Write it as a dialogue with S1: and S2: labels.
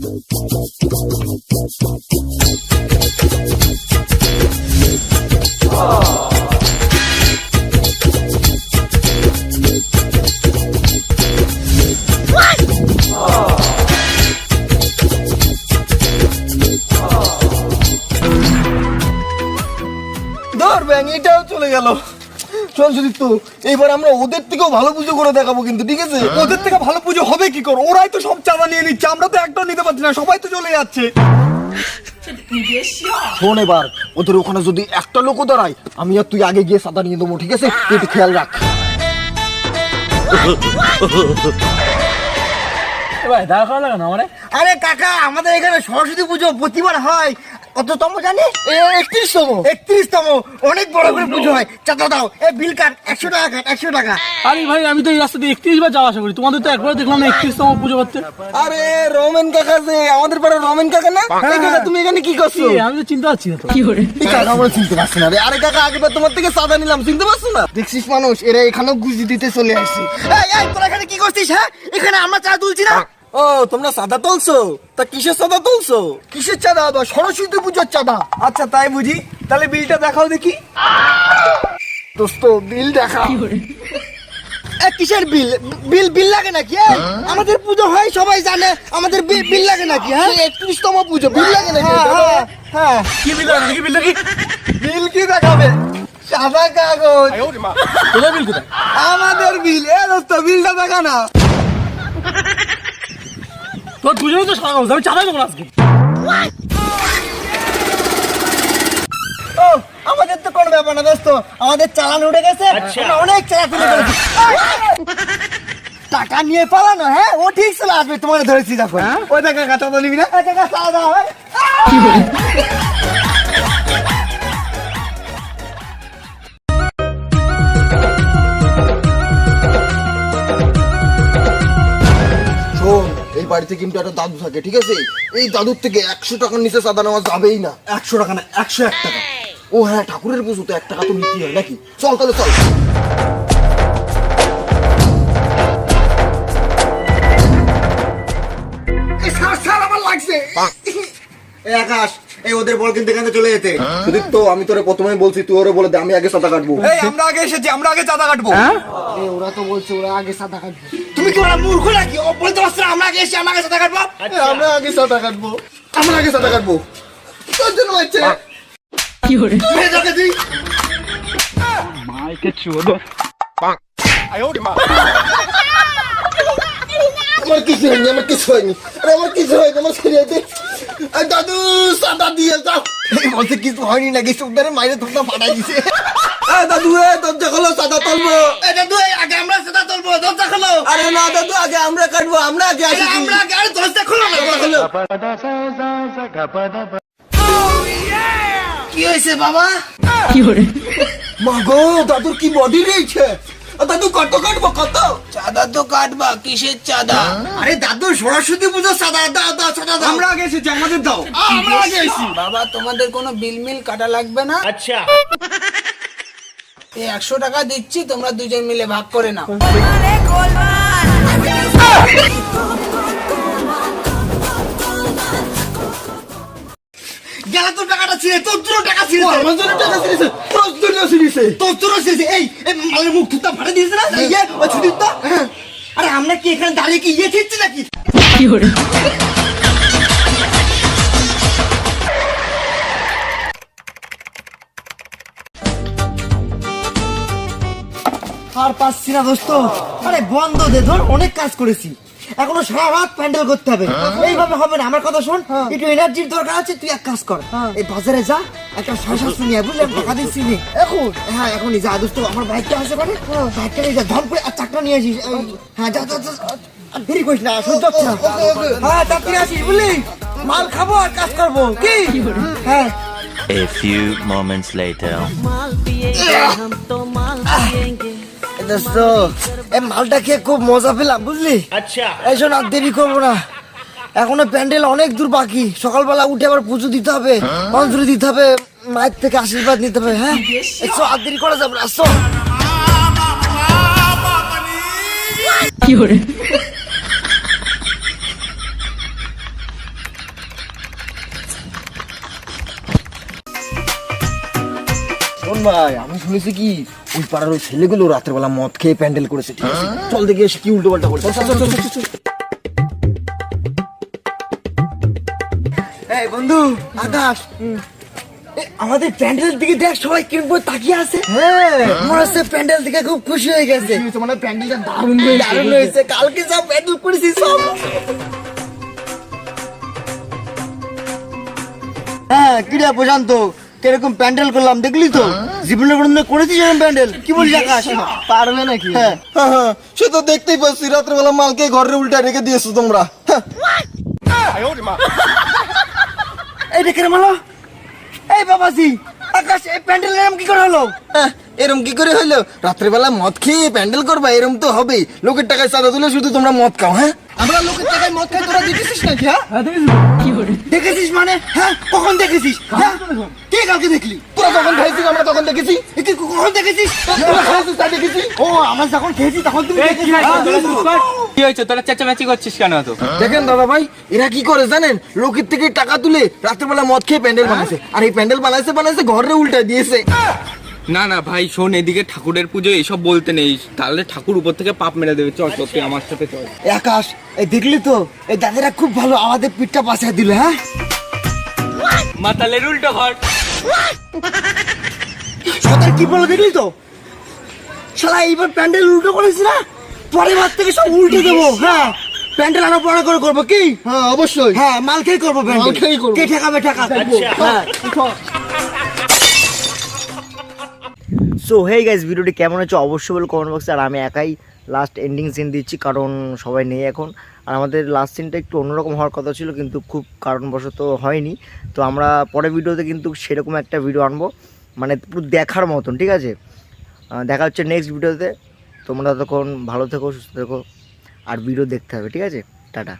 S1: ধর ব্যাং এটাও চলে গেল। চল সুদীপ্ত এইবার আমরা ওদের থেকেও ভালো পুজো করে দেখাবো কিন্তু ঠিক আছে?
S2: ওদের থেকে ভালো পুজো হবে কি করে? ওরাই তো সব চাঁদা নিয়ে নিচ্ছে আমরা তো একটাও নিতে পারছি না সবাই তো চলে যাচ্ছে।
S1: শোন এবার ওদের ওখানে যদি একটা লোকও দাঁড়ায় আমি আর তুই আগে গিয়ে সাদা নিয়ে দেবো ঠিক আছে? তুই একটু খেয়াল রাখ।
S3: ভাই করা লাগে না মানে
S1: আরে কাকা আমাদের এখানে সরস্বতী পুজো প্রতিবার হয়। কততম জানি? একত্রিশতম। একত্রিশতম। অনেক বড় করে পুজো হয়। চাঁদা দাও। এ বিল কাট। একশো টাকা কাট একশো টাকা।
S3: আরে ভাই আমি তো এই রাস্তা দিয়ে একত্রিশ বার যাওয়া আসা করি। তোমাদের তো একবার দেখলাম না একত্রিশতম পুজো করতে।
S1: আরে রমেন কাকা যে আমাদের পাড়ার রমেন কাকা না? কাকা তুমি এখানে কি করছ?
S3: আমি তো চিন্তা পাচ্ছি না তো।
S1: এই কাকা আমরা চিনতে পারছি না আরে কাকা আগেবার তোমার থেকে সাদা নিলাম চিনতে পারছ না? দেখছিস মানুষ এরা এখানেও গুজি দিতে চলে আসছে। এই এই তোরা এখানে কি করছিস হ্যাঁ? এখানে আমরা চা তুলছি না। ও তোমরা সাদা তুলছো? তা কিসের সাদা তুলছো? কিসের চাঁদা দাদা সরস্বতী পুজোর চাঁদা।
S2: আচ্ছা তাই বুঝি। তাহলে বিলটা দেখাও দেখি।
S1: দোস্ত বিল দেখা। কিসের বিল? বিল বিল লাগে নাকি? আমাদের পুজো হয় সবাই জানে। আমাদের বিল বিল লাগে নাকি হ্যাঁ? একত্রিশতম পুজো বিল লাগে নাকি? হ্যাঁ, হ্যাঁ
S3: কি বিল লাগে কি বিল লাগে
S1: বিল কি দেখাবে? সাদা কাগজ।
S3: কোথায় বিল কোথায়?
S1: আমাদের বিল। এ দোস্ত বিলটা দেখা না।
S3: তোর দুজনেই তো কাগজ, আমি চাঁদা দেবো আজকে
S1: ও আমাদের তো কোনো ব্যাপার না দোস্ত আমাদের চালান উঠে গেছে অনেক চালা তুলে ফেলেছি টাকা নিয়ে পালানো হ্যাঁ ও ঠিক চলে আসবে তোমার ধরেছি দেখো
S2: ওই দেখা তো নিবি না
S1: টাকা চালা দাও হ্যাঁ? বাড়িতে কিন্তু একটা দাদু থাকে ঠিক আছে? এই দাদুর থেকে একশো টাকার নিচে চাঁদা নেওয়া যাবেই না।
S2: একশো টাকা না একশো এক টাকা।
S1: ও হ্যাঁ ঠাকুরের পুজো তো এক টাকা তো নিতেই হয় নাকি? চল তাহলে চল। আকাশ এই ওদের বল কিন্তু এখানে চলে যেতে। সুদীপ তো আমি তোরে প্রথমেই বলছি তুই ওরে বলে দে আমি আগে সাদা কাটবো।
S2: এই আমরা আগে এসেছি আমরা আগে চাঁদা কাটবো।
S1: এই ওরা তো বলছে ওরা আগে সাদা কাটবে। তুমি কি ওরা মূর্খ নাকি? ও বলতে এসে আমরা সাদা কাটবো? আমরা আগে সাদা কাটবো। আমরা আগে সাদা কাটবো। তোর জন্য হচ্ছে মেরে যাকে তুই আমার কিছু হয়নি আমার কিছু হয়নি। আরে আমার কিছু হয়নি আমার ছেড়ে দে। আর দাদু সাদা দিয়ে যাও। এই বলতে কিছু হয়নি নাকি? সুন্দরে মাইরে তোমরা ফাটাই দিছে। দাদু খোলো সাদা তুলবো। দাদু আগে আমরা সাদা আরে না দাদু আগে আমরা কাটবো আমরা আগে আসি আমরা আগে আরে দরজা খোলো না খোলো। কি হয়েছে বাবা? মা গো দাদুর কি বডি রয়েছে? দাদু কত কাটবো কত?
S4: চাঁদা তো কাটবা কিসের চাঁদা?
S1: আরে দাদু সরস্বতী পুজো সাদা দাও দাও সাদা দাও।
S2: আমরা আগে এসেছি আমাদের দাও।
S1: আমরা আগে এসেছি।
S4: বাবা তোমাদের কোনো বিল মিল কাটা লাগবে না? আচ্ছা। একশো টাকা দিচ্ছি তোমরা দুজন মিলে ভাগ করে নাও।
S1: গেলা তোর টাকাটা ছিঁড়ে তোর জন্য টাকা ছিঁড়ে আমার জন্য টাকা ছিঁড়েছে তোর জন্য ছিঁড়েছে। তোর জন্য ছিঁড়েছে। এই এই মালের মুখ থুতা ফাটে দিয়েছে না? ইয়ে ছুটির তো? আরে আমরা কি এখানে দাঁড়িয়ে কি ইয়ে ছিঁড়ছি নাকি? আর পাচ্ছি না দোস্ত। আরে বন্ধ দে ধর অনেক কাজ করেছি। এখনও সারা রাত প্যান্ডেল করতে হবে। এইভাবে হবে না। আমার কথা শোন একটু এনার্জির দরকার আছে তুই এক কাজ কর। এই বাজারে যা একটা সাতশো নিয়ে বুঝলি? আমি টাকা দিচ্ছি নে। এখন? হ্যাঁ এখনই যা দোস্ত আমার বাইকটা আছে মানে বাইকটা নিয়ে যা ধর করে আর চাকটা নিয়ে আসিস। হ্যাঁ যা যা যা। দেরি করিস না সহ্য হচ্ছে না। হ্যাঁ তাড়াতাড়ি আসিস বুঝলি? মাল খাব আর কাজ করব কি? হ্যাঁ।
S5: A few moments later.
S1: দোস্ত এই মালটা খেয়ে খুব মজা পেলাম বুঝলি? আচ্ছা। এই শোন আর দেরি করব না। এখনও প্যান্ডেল অনেক দূর বাকি। সকালবেলা উঠে আবার পুজো দিতে হবে। মন্ত্র দিতে হবে মায়ের থেকে আশীর্বাদ নিতে হবে হ্যাঁ? একশো আর দেরি করা যাবে আসো কি করে ভাই শুনেছি কি ওই পাড়ার ওই ছেলেগুলো রাত্রেবেলা মদ খেয়ে প্যান্ডেল করেছে ঠিক আছে? চল দেখে এসে কি উল্টো পাল্টা করছে। এই বন্ধু আকাশ। আমাদের প্যান্ডেলের দিকে দেখ সবাই তাকিয়ে আছে। হ্যাঁ। মনে হচ্ছে প্যান্ডেল থেকে খুব খুশি হয়ে গেছে।
S2: মানে প্যান্ডেলটা দারুণ
S1: দারুণ হয়েছে। কালকে সব প্যান্ডেল করেছি সব। হ্যাঁ কিরা প্রশান্ত। কীরকম প্যান্ডেল করলাম দেখলি তো? জীবনে কোনদিন করেছিস এরকম প্যান্ডেল? কি বলিস আকাশ? পারবে নাকি? হ্যাঁ।
S2: হ্যাঁ হ্যাঁ। সে তো দেখতেই পাচ্ছি রাত্রেবেলা মালকে ঘরে উল্টা রেখে দিয়েছ তোমরা। হ্যাঁ।
S1: এই দেখে রে মালো এই বাবাজি আকাশ এই প্যান্ডেল এরকম কি করে হলো?
S2: হ্যাঁ, এরম কি করে হলো? রাত্রিবেলা মদ খেয়ে প্যান্ডেল করবা এরম তো হবেই। লোকের টাকায় চাঁদা তুলে শুধু তোমরা মদ খাও হ্যাঁ? আমরা লোকের টাকায় মদ খাই তোরা দেখেছিস নাকি হ্যাঁ?
S1: দেখেছিস মানে? হ্যাঁ? কখন দেখেছিস? হ্যাঁ? কে কালকে দেখলি?
S2: তোরা যখন খাইছিস আমরা তখন দেখেছি।
S1: কি কখন দেখেছিস?
S2: তা দেখেছি
S1: ও আমরা যখন খেয়েছি তখন তুমি
S6: কি হয়েছে? তোরা চেঁচামেচি করছিস কেন তো
S2: দেখেন দাদা ভাই এরা কি করে জানেন? লোকের থেকে টাকা তুলে রাত্রেবেলা মদ খেয়ে প্যান্ডেল বানাইছে। আর এই প্যান্ডেল বানাইছে বানাইছে ঘরে উল্টা দিয়েছে।
S6: না না ভাই শোন এদিকে ঠাকুরের পুজো এইসব বলতে নেই। তাহলে ঠাকুর উপর থেকে পাপ মেরে দেবে। চল সত্যি আমার সাথে চল।
S1: এ আকাশ এই দেখলি তো? এই দাদারা খুব ভালো আমাদের পিঠটা বাঁচিয়ে দিল হ্যাঁ?
S6: মাতালের উল্টো ঘর।
S1: সকাল কি বলে দেখলি তো? শালা এইবার প্যান্ডেল উল্টো করেছি না? পরের বার থেকে সব উল্টে দেবো হ্যাঁ। প্যান্ডেল আরও বড় করে করব কি?
S2: হ্যাঁ অবশ্যই।
S1: হ্যাঁ মাল খেয়ে করব প্যান্ডেল। কে ঠেকাবে ঠেকা। হ্যাঁ। সো হেই গাইজ ভিডিওটি কেমন হচ্ছে অবশ্যই বলে কমেন্ট বক্সে আর আমি একাই লাস্ট এন্ডিং সিন দিচ্ছি কারণ সবাই নেই এখন। আর আমাদের লাস্ট সিনটা একটু অন্যরকম হওয়ার কথা ছিল কিন্তু খুব কারণবশত হয়নি। তো আমরা পরের ভিডিওতে কিন্তু সেরকম একটা ভিডিও আনব। মানে পুরো দেখার মতন, ঠিক আছে? দেখা হচ্ছে নেক্সট ভিডিওতে তোমরা ততক্ষণ ভালো থেকো, সুস্থ থেকো, আর ভিডিও দেখতে হবে, ঠিক আছে? টাটা।